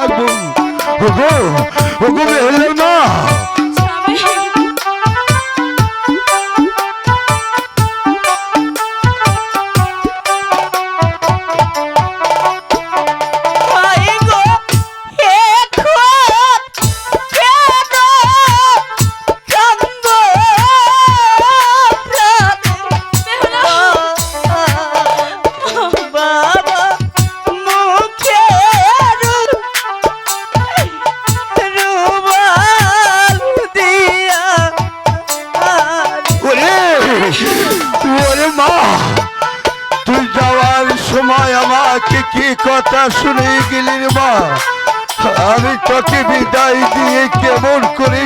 থাকব ওগো ওগো বেহলের মা সময় আমাকে কি কথা শুনে গেলি মা? আমি তোকে বিদায় দিয়ে কেমন করি?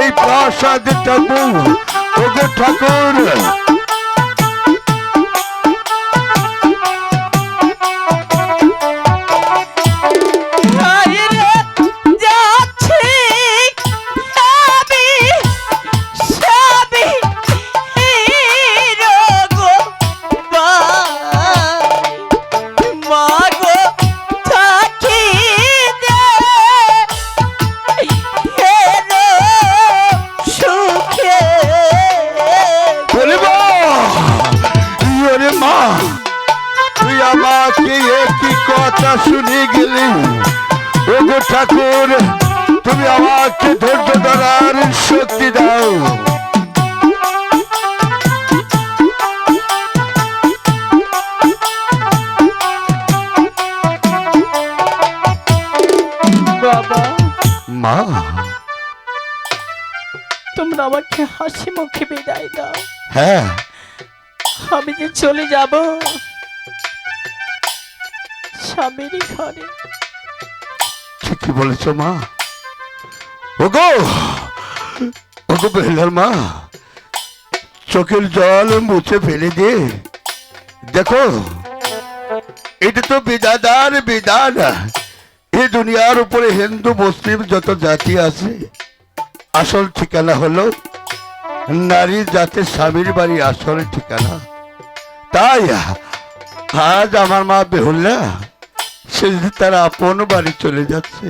এই প্রাসাদ ঠাকুর ঠাকুর। কথা শুনে গেলি। ওগো ঠাকুর তুমি আমাকে ধৈর্য ধরার শক্তি দাও। মা। তোমরা আমাকে হাসি মুখে বিদায় দাও। হ্যাঁ। আমি যে চলে যাব। স্বামীর ঘরে। ঠিকই বলেছ মা। ওগো ওগো বেহলার মা, চোখের জল মুছে ফেলে দে। দেখো, এটা তো বিদাদার বিধান। এই দুনিয়ার উপরে হিন্দু, মুসলিম যত জাতি আছে, আসল ঠিকানা হলো নারী জাতির স্বামীর বাড়ি আসল ঠিকানা। তাই আজ আমার মা বেহুল্লা সে তারা আপন বাড়ি চলে যাচ্ছে।